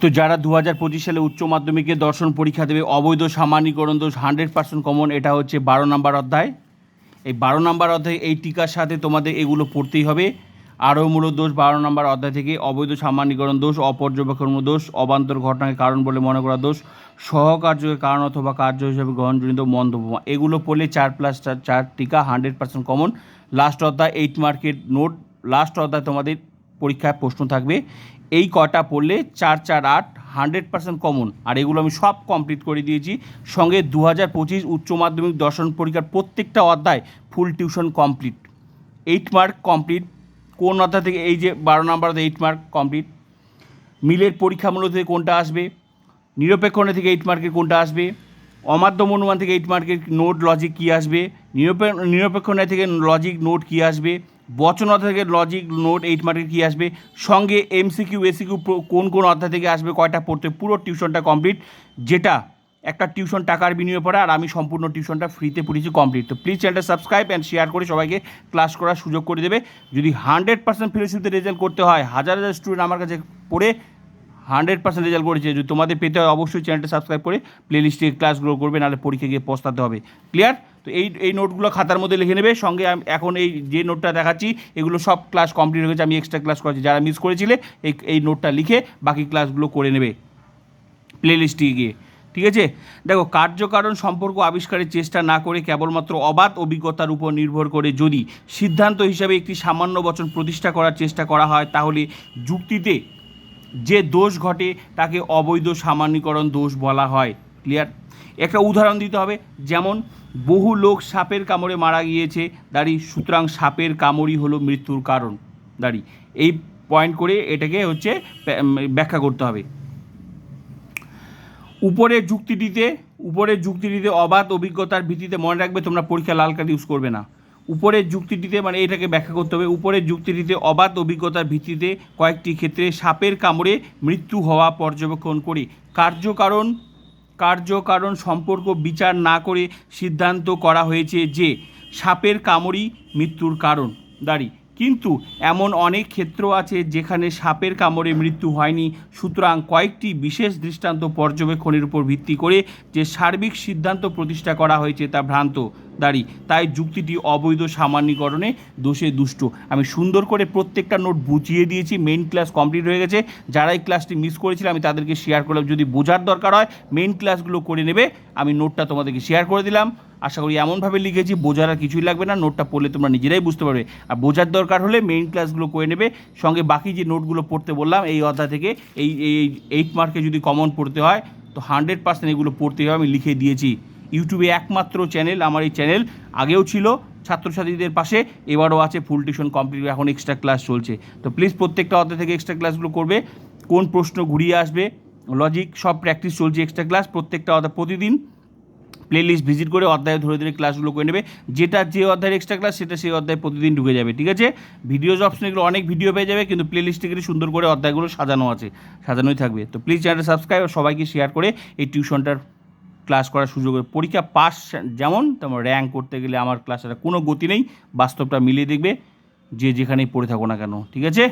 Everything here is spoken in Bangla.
তো যারা দু হাজার পঁচিশ সালে উচ্চ মাধ্যমিকে দর্শন পরীক্ষা দেবে, অবৈধ সামান্যীকরণ দোষ হান্ড্রেড পার্সেন্ট কমন এটা হচ্ছে বারো নাম্বার অধ্যায়। এই বারো নাম্বার অধ্যায় এই টিকার সাথে তোমাদের এগুলো পড়তেই হবে। আরও মূলত দোষ, বারো নম্বর অধ্যায় থেকে অবৈধ সামান্যীকরণ দোষ, অপর্যবেক্ষণ দোষ, অবান্তর ঘটনাকে কারণ বলে মনে করা দোষ, সহকার্যকে কারণ অথবা কার্য হিসেবে গ্রহণজনিত মন্তব্য। এগুলো পড়লে চার প্লাস চার টিকা হান্ড্রেড পার্সেন্ট কমন লাস্ট অধ্যায় এইট মার্কেট নোট লাস্ট অধ্যায় তোমাদের পরীক্ষায় প্রশ্ন থাকবে। এই কটা পড়লে চার চার, আট হান্ড্রেড পার্সেন্ট কমন আর এগুলো আমি সব কমপ্লিট করে দিয়েছি। সঙ্গে দু হাজার পঁচিশ উচ্চ মাধ্যমিক দর্শন পরীক্ষার প্রত্যেকটা অধ্যায় full tuition complete eight mark complete কোন অধ্যায় থেকে এই যে বারো নাম্বার এইট মার্ক কমপ্লিট মিলের পরীক্ষামূলক থেকে কোনটা আসবে? নিরপেক্ষণে থেকে এইট মার্কের কোনটা আসবে? অমাধ্যম অনুমান থেকে এইট মার্কের নোট লজিক কী আসবে? নিরপে নিরপেক্ষণে থেকে লজিক নোট কী আসবে? বচন অধ্যায় থেকে লজিক নোট এইট মার্কের কী আসবে? সঙ্গে এমসিকিউ এসিকিউ কোন কোন অধ্যায় থেকে আসবে? কয়টা পড়তে? পুরো টিউশনটা কমপ্লিট যেটা একটা টিউশন টাকার বিনিময়ে পড়া, আর আমি সম্পূর্ণ টিউশনটা ফ্রিতে পড়েছি কমপ্লিট তো প্লিজ চ্যানেলটা সাবস্ক্রাইব অ্যান্ড শেয়ার করে সবাইকে ক্লাস করার সুযোগ করে দেবে। যদি হান্ড্রেড পার্সেন্ট ফেলোশিপতে রেজাল্ট করতে হয়, হাজার হাজার স্টুডেন্ট আমার কাছে পড়ে হান্ড্রেড পার্সেন্ট রেজাল্ট করেছে যদি তোমাদের পেতে হয় অবশ্যই চ্যানেলটা সাবস্ক্রাইব করে প্লে লিস্টে ক্লাসগুলো করবে, নাহলে পরীক্ষা গিয়ে পস্তাতে হবে। ক্লিয়ার তো এই এই নোটগুলো খাতার মধ্যে লিখে নেবে। সঙ্গে এখন এই যে নোটটা দেখাচ্ছি, এগুলো সব ক্লাস কমপ্লিট হয়ে গেছে। আমি এক্সট্রা ক্লাস করেছি যারা মিস করেছিলে, এই এই নোটটা লিখে বাকি ক্লাসগুলো করে নেবে প্লে লিস্টে গিয়ে। ঠিক আছে? দেখো, কার্যকারণ সম্পর্ক আবিষ্কারের চেষ্টা না করে কেবলমাত্র অবাধ অভিজ্ঞতার উপর নির্ভর করে যদি সিদ্ধান্ত হিসাবে একটি সামান্য বচন প্রতিষ্ঠা করার চেষ্টা করা হয়, তাহলে যুক্তিতে যে দোষ ঘটে তাকে অবৈধ সামান্যীকরণ দোষ বলা হয়। ক্লিয়ার একটা উদাহরণ দিতে হবে, যেমন বহু লোক সাপের কামড়ে মারা গিয়েছে, দাঁড়ি, সুতরাং সাপের কামড়ই হলো মৃত্যুর কারণ। দাঁড়ি, এই পয়েন্ট করে এটাকে হচ্ছে ব্য- ব্যাখ্যা করতে হবে। উপরের যুক্তিটিতে উপরের যুক্তিটিতে অবাধ অভিজ্ঞতার ভিত্তিতে মনে রাখবে, তোমরা পরীক্ষা লাল কার্ড ইউজ করবে না। উপরের যুক্তিটিতে মানে এটাকে ব্যাখ্যা করতে হবে, উপরের যুক্তিটিতে অবাধ অভিজ্ঞতার ভিত্তিতে কয়েকটি ক্ষেত্রে সাপের কামড়ে মৃত্যু হওয়া পর্যবেক্ষণ করে। কার্যকারণ কার্যকারণ সম্পর্ক বিচার না করে সিদ্ধান্ত করা হয়েছে যে সাপের কামড়ই মৃত্যুর কারণ। দাঁড়ি কিন্তু এমন অনেক ক্ষেত্র আছে যেখানে সাপের কামড়ে মৃত্যু হয়নি। সুতরাং কয়েকটি বিশেষ দৃষ্টান্ত পর্যবেক্ষণের উপর ভিত্তি করে যে সার্বিক সিদ্ধান্ত প্রতিষ্ঠা করা হয়েছে তা ভ্রান্ত, দাঁড়ি। তাই যুক্তিটি অবৈধ সামান্যীকরণে দোষে দুষ্ট। আমি সুন্দর করে প্রত্যেকটা নোট বুঝিয়ে দিয়েছি মেইন ক্লাস কমপ্লিট হয়ে গেছে। যারা এই ক্লাসটি মিস করেছিল, আমি তাদেরকে শেয়ার করলাম। যদি বোঝার দরকার হয় মেইন ক্লাসগুলো করে নেবে, আমি নোটটা তোমাদেরকে শেয়ার করে দিলাম। আশা করি এমনভাবে লিখেছি, বোঝার আর কিছুই লাগবে না, নোটটা পড়লে তোমরা নিজেরাই বুঝতে পারবে। আর বোঝার দরকার হলে মেইন ক্লাসগুলো করে নেবে, সঙ্গে বাকি যে নোটগুলো পড়তে বললাম, এই অধ্যায় থেকে, এই এই এইট মার্কে যদি কমন পড়তে হয়, তো হান্ড্রেড পার্সেন্ট এগুলো পড়তে হবে, আমি লিখে দিয়েছি। ইউটিউবে একমাত্র চ্যানেল আমার এই চ্যানেল আগেও ছিল, ছাত্রছাত্রীদের পাশে, এবারও আছে ফুল টিউশন কমপ্লিট এখন এক্সট্রা ক্লাস চলছে। তো প্লিজ প্রত্যেকটা অধ্যায় থেকে এক্সট্রা ক্লাসগুলো করবে, কোন প্রশ্ন ঘুরিয়ে আসবে লজিক সব প্র্যাকটিস চলছে এক্সট্রা ক্লাস প্রত্যেকটা অধ্যায় প্রতিদিন। প্লেলিস্ট ভিজিট করে অধ্যায় ধরে ধরে ক্লাসগুলো করে নেবে। যেটা যে অধ্যায়ের এক্সট্রা ক্লাস সেটা সেই অধ্যায় প্রতিদিন ঢুকে যাবে, ঠিক আছে? ভিডিওজ অপশনে এগুলো অনেক ভিডিও পেয়ে যাবে, কিন্তু প্লেলিস্টে গেলে সুন্দর করে অধ্যায়গুলো সাজানো আছে, সাজানোই থাকবে। তো প্লিজ চ্যানেলটা সাবস্ক্রাইব সবাইকে শেয়ার করে এই টিউশনটার ক্লাস করার সুযোগ পরীক্ষা পাস যেমন, তেমন র্যাঙ্ক করতে গেলে আমার ক্লাসের কোনো গতি নেই, বাস্তবটা মিলিয়ে দেখবে, যে যেখানেই পড়ে থাকো না কেন, ঠিক আছে?